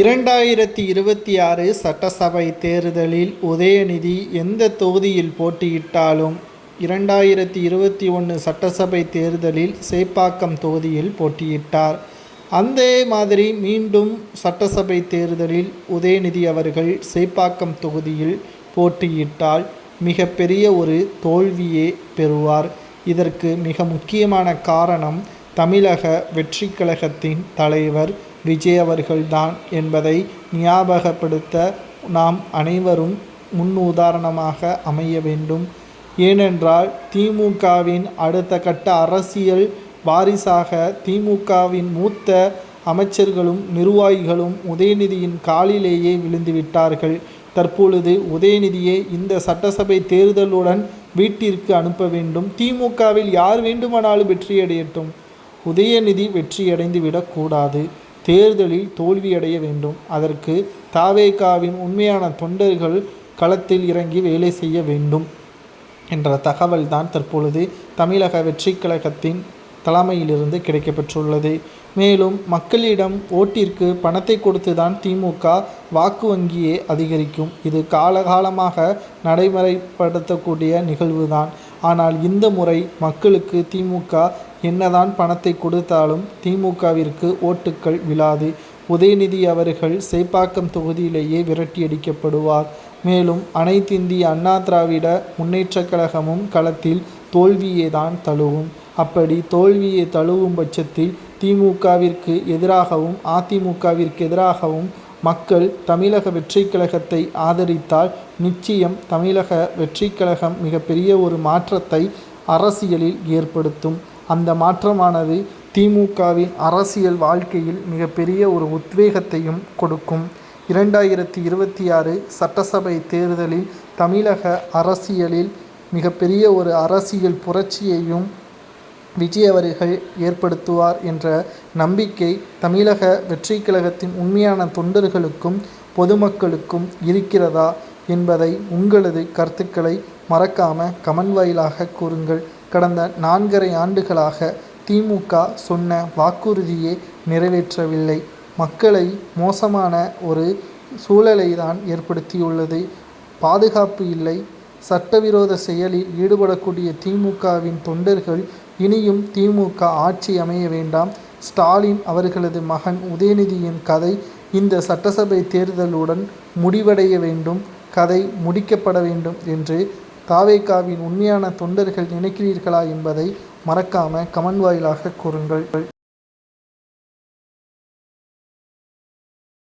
இரண்டாயிரத்தி இருபத்தி ஆறு சட்டசபை தேர்தலில் உதயநிதி எந்த தொகுதியில் போட்டியிட்டாலும் இரண்டாயிரத்தி இருபத்தி ஒன்று சட்டசபை தேர்தலில் சேப்பாக்கம் தொகுதியில் போட்டியிட்டார். அந்த மாதிரி மீண்டும் சட்டசபை தேர்தலில் உதயநிதி அவர்கள் சேப்பாக்கம் தொகுதியில் போட்டியிட்டால் மிகப்பெரிய ஒரு தோல்வியே பெறுவார். இதற்கு மிக முக்கியமான காரணம் தமிழக வெற்றி கழகத்தின் தலைவர் விஜய் அவர்கள்தான் என்பதை ஞாபகப்படுத்த நாம் அனைவரும் முன்னுதாரணமாக அமைய வேண்டும். ஏனென்றால் திமுகவின் அடுத்த கட்ட அரசியல் வாரிசாக திமுகவின் மூத்த அமைச்சர்களும் நிர்வாகிகளும் உதயநிதியின் காலிலேயே விழுந்துவிட்டார்கள் தற்பொழுது உதயநிதியை இந்த சட்டசபை தேர்தலுடன் வீட்டிற்கு அனுப்ப வேண்டும். திமுகவில் யார் வேண்டுமானாலும் வெற்றியடையட்டும். உதயநிதி வெற்றியடைந்து விடக்கூடாது தேர்தலில் தோல்வியடைய வேண்டும். அதற்கு தாவேகாவின் உண்மையான தொண்டர்கள் களத்தில் இறங்கி வேலை செய்ய வேண்டும் என்ற தகவல் தான் தற்பொழுது தமிழக வெற்றி கழகத்தின் தலைமையிலிருந்து கிடைக்கப்பெற்றுள்ளது. மேலும் மக்களிடம் ஓட்டிற்கு பணத்தை கொடுத்துதான் திமுக வாக்கு வங்கியை அதிகரிக்கும். இது காலகாலமாக நடைமுறைப்படுத்தக்கூடிய நிகழ்வுதான். ஆனால் இந்த முறை மக்களுக்கு திமுக என்னதான் பணத்தை கொடுத்தாலும் திமுகவிற்கு ஓட்டுக்கள் விழாது. உதயநிதி அவர்கள் சேப்பாக்கம் தொகுதியிலேயே விரட்டியடிக்கப்படுவார். மேலும் அனைத்திந்திய அண்ணா திராவிட முன்னேற்றக் கழகமும் களத்தில் தோல்வியே தான் தழுவும். அப்படி தோல்வியை தழுவும் பட்சத்தில் திமுகவிற்கு எதிராகவும் அதிமுகவிற்கு எதிராகவும் மக்கள் தமிழக வெற்றி கழகத்தை ஆதரித்தால் நிச்சயம் தமிழக வெற்றி கழகம் மிகப்பெரிய ஒரு மாற்றத்தை அரசியலில் ஏற்படுத்தும். அந்த மாற்றமானது திமுகவின் அரசியல் வாழ்க்கையில் மிகப்பெரிய ஒரு உத்வேகத்தையும் கொடுக்கும். இரண்டாயிரத்தி இருபத்தி ஆறு சட்டசபை தேர்தலில் தமிழக அரசியலில் மிகப்பெரிய ஒரு அரசியல் புரட்சியையும் விஜய் அவர்கள் ஏற்படுத்துவார் என்ற நம்பிக்கை தமிழக வெற்றி கழகத்தின் உண்மையான தொண்டர்களுக்கும் பொதுமக்களுக்கும் இருக்கிறதா என்பதை உங்களது கருத்துக்களை மறக்காம கமெண்ட் வாயிலாக கூறுங்கள். கடந்த நான்கரை ஆண்டுகளாக திமுக சொன்ன வாக்குறுதியை நிறைவேற்றவில்லை. மக்களை மோசமான ஒரு சூழலை தான் ஏற்படுத்தியுள்ளது. பாதுகாப்பு இல்லை. சட்டவிரோத செயலில் ஈடுபடக்கூடிய திமுகவின் தொண்டர்கள் இனியும் திமுக ஆட்சி அமைய வேண்டாம். ஸ்டாலின் அவர்களது மகன் உதயநிதியின் கதை இந்த சட்டசபை தேர்தலுடன் முடிவடைய வேண்டும் கதை முடிக்கப்பட வேண்டும் என்று தாவேகாவின் உண்மையான தொண்டர்கள் நினைக்கிறீர்களா என்பதை மறக்காம கமன் வாயிலாக கூறுங்கள்.